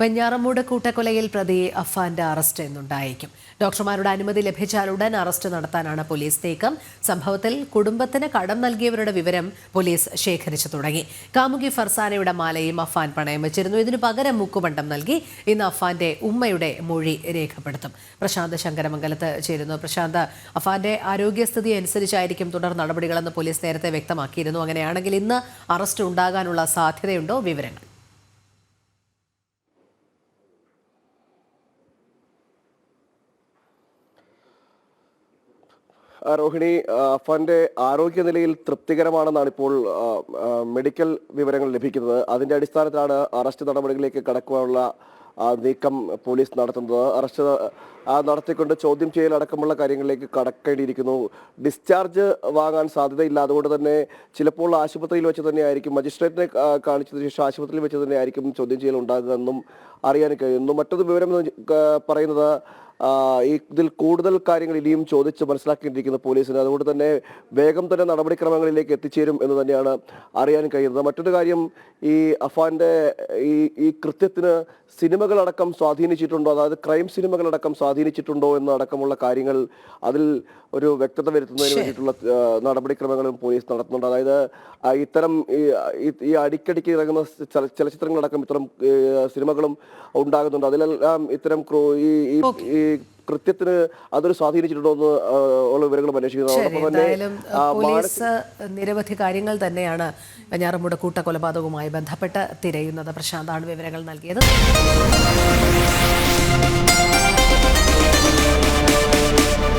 വെഞ്ഞാറമൂട് കൂട്ടക്കൊലയിൽ പ്രതി അഫാന്റെ അറസ്റ്റ് എന്നുണ്ടായേക്കും. ഡോക്ടർമാരുടെ അനുമതി ലഭിച്ചാൽ ഉടൻ അറസ്റ്റ് നടത്താനാണ് പോലീസ് നീക്കം. സംഭവത്തിൽ കുടുംബത്തിന് കടം നൽകിയവരുടെ വിവരം പോലീസ് ശേഖരിച്ചു തുടങ്ങി. കാമുകി ഫർസാനയുടെ മാലയും അഫാൻ പണയം വെച്ചിരുന്നു. ഇതിനു പകരം മുക്കുപണ്ടം നൽകി. ഇന്ന് അഫാന്റെ ഉമ്മയുടെ മൊഴി രേഖപ്പെടുത്തും. പ്രശാന്ത് ശങ്കരമംഗലത്ത് ചേരുന്നു. പ്രശാന്ത് അഫാന്റെ ആരോഗ്യസ്ഥിതി അനുസരിച്ചായിരിക്കും തുടർ നടപടികളെന്ന് പോലീസ് നേരത്തെ വ്യക്തമാക്കിയിരുന്നു. അങ്ങനെയാണെങ്കിൽ ഇന്ന് അറസ്റ്റ് ഉണ്ടാകാനുള്ള സാധ്യതയുണ്ടോ? വിവരങ്ങൾ. ആ, രോഹിണി അഫാന്റെ ആരോഗ്യനിലയിൽ തൃപ്തികരമാണെന്നാണ് ഇപ്പോൾ മെഡിക്കൽ വിവരങ്ങൾ ലഭിക്കുന്നത്. അതിന്റെ അടിസ്ഥാനത്തിലാണ് അറസ്റ്റ് നടപടികളിലേക്ക് കടക്കുവാനുള്ള നീക്കം പോലീസ് നടത്തുന്നത്. അറസ്റ്റ് നടത്തിക്കൊണ്ട് ചോദ്യം ചെയ്യൽ അടക്കമുള്ള കാര്യങ്ങളിലേക്ക് കടക്കേണ്ടിയിരിക്കുന്നു. ഡിസ്ചാർജ് വാങ്ങാൻ സാധ്യതയില്ല. അതുകൊണ്ട് തന്നെ ചിലപ്പോൾ ആശുപത്രിയിൽ വെച്ച് തന്നെ ആയിരിക്കും മജിസ്ട്രേറ്റിനെ കാണിച്ചതിന് ശേഷം ആശുപത്രിയിൽ വെച്ച് തന്നെ ആയിരിക്കും ചോദ്യം ചെയ്യൽ ഉണ്ടാകുക എന്നും അറിയാൻ കഴിയുന്നു. മറ്റൊരു വിവരം പറയുന്നത് ഇതിൽ കൂടുതൽ കാര്യങ്ങൾ ഇനിയും ചോദിച്ച് മനസ്സിലാക്കിയിരിക്കുന്നു പോലീസിന് അതുകൊണ്ട് തന്നെ വേഗം തന്നെ നടപടിക്രമങ്ങളിലേക്ക് എത്തിച്ചേരും എന്ന് തന്നെയാണ് അറിയാൻ കഴിയുന്നത്. മറ്റൊരു കാര്യം ഈ അഫാന്റെ ഈ ഈ കൃത്യത്തിന് സിനിമകളടക്കം സ്വാധീനിച്ചിട്ടുണ്ടോ? അതായത് ക്രൈം സിനിമകളടക്കം സ്വാധീനിച്ചിട്ടുണ്ടോ എന്നടക്കമുള്ള കാര്യങ്ങൾ അതിൽ ഒരു വ്യക്തത വരുത്തുന്നതിന് വേണ്ടിയിട്ടുള്ള നടപടിക്രമങ്ങളും പോലീസ് നടത്തുന്നുണ്ട്. അതായത് ഇത്തരം ഈ അടിക്കടിക്ക് ഇറങ്ങുന്ന ചല- ചലച്ചിത്രങ്ങളടക്കം ഇത്തരം സിനിമകളും ഉണ്ടാകുന്നുണ്ട്. അതിലെല്ലാം ഇത്തരം ഈ കൃത്യത്തിന് അതൊരു സ്വാധീനിച്ചിട്ടുണ്ടോ എന്ന് ഉള്ള വിവരങ്ങളും അന്വേഷിക്കുന്നു ശരി അതോടൊപ്പം തന്നെ എന്തായാലും ആ, പോലീസ് നിരവധി കാര്യങ്ങൾ തന്നെയാണ് വെഞ്ഞാറമൂട് കൂട്ടക്കൊലപാതകവുമായി ബന്ധപ്പെട്ട് തിരയുന്നത്. പ്രശാന്താണ് വിവരങ്ങൾ നൽകിയത്.